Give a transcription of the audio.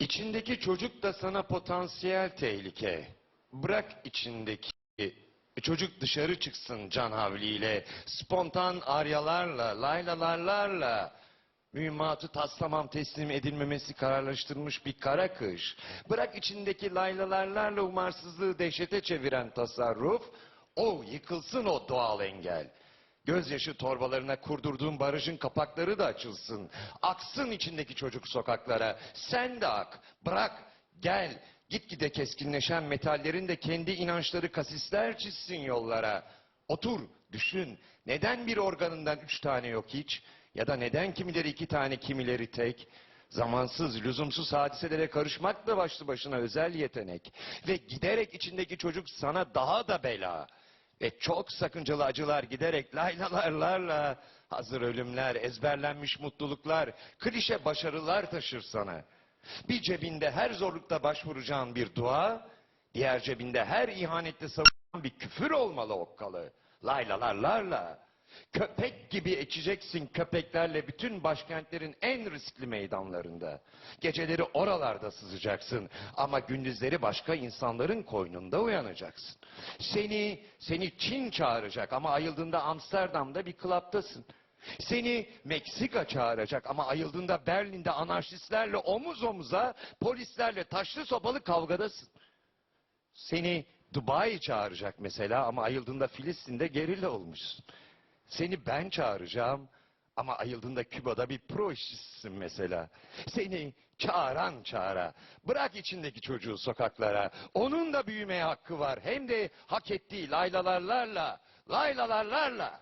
İçindeki çocuk da sana potansiyel tehlike. Bırak içindeki çocuk dışarı çıksın can havliyle, spontan aryalarla, laylalarlarla. Mühimmatı taslamam teslim edilmemesi kararlaştırmış bir kara kış. Bırak içindeki laylalarlarla umarsızlığı dehşete çeviren tasarruf, o yıkılsın o doğal engel. Gözyaşı torbalarına kurdurduğun barajın kapakları da açılsın. Aksın içindeki çocuk sokaklara. Sen de ak. Bırak. Gel. Gitgide keskinleşen metallerin de kendi inançları kasisler çizsin yollara. Otur, düşün. Neden bir organından üç tane yok hiç? Ya da neden kimileri iki tane, kimileri tek? Zamansız, lüzumsuz hadiselere karışmak da başlı başına özel yetenek. Ve giderek içindeki çocuk sana daha da bela. Ve çok sakıncalı acılar giderek laylalarlarla hazır ölümler, ezberlenmiş mutluluklar, klişe başarılar taşır sana. Bir cebinde her zorlukta başvuracağın bir dua, diğer cebinde her ihanette savunan bir küfür olmalı okkalı. Laylalarlarla. Köpek gibi içeceksin köpeklerle bütün başkentlerin en riskli meydanlarında. Geceleri oralarda sızacaksın ama gündüzleri başka insanların koynunda uyanacaksın. Seni, seni Çin çağıracak ama ayıldığında Amsterdam'da bir klaptasın. Seni Meksika çağıracak ama ayıldığında Berlin'de anarşistlerle omuz omuza, polislerle taşlı sopalı kavgadasın. Seni Dubai çağıracak mesela ama ayıldığında Filistin'de gerilla olmuşsun. Seni ben çağıracağım ama ayıldığında Küba'da bir pro işçisisin mesela. Seni çağıran çağıra. Bırak içindeki çocuğu sokaklara. Onun da büyümeye hakkı var. Hem de hak ettiği laylalarlarla. Laylalarlarla.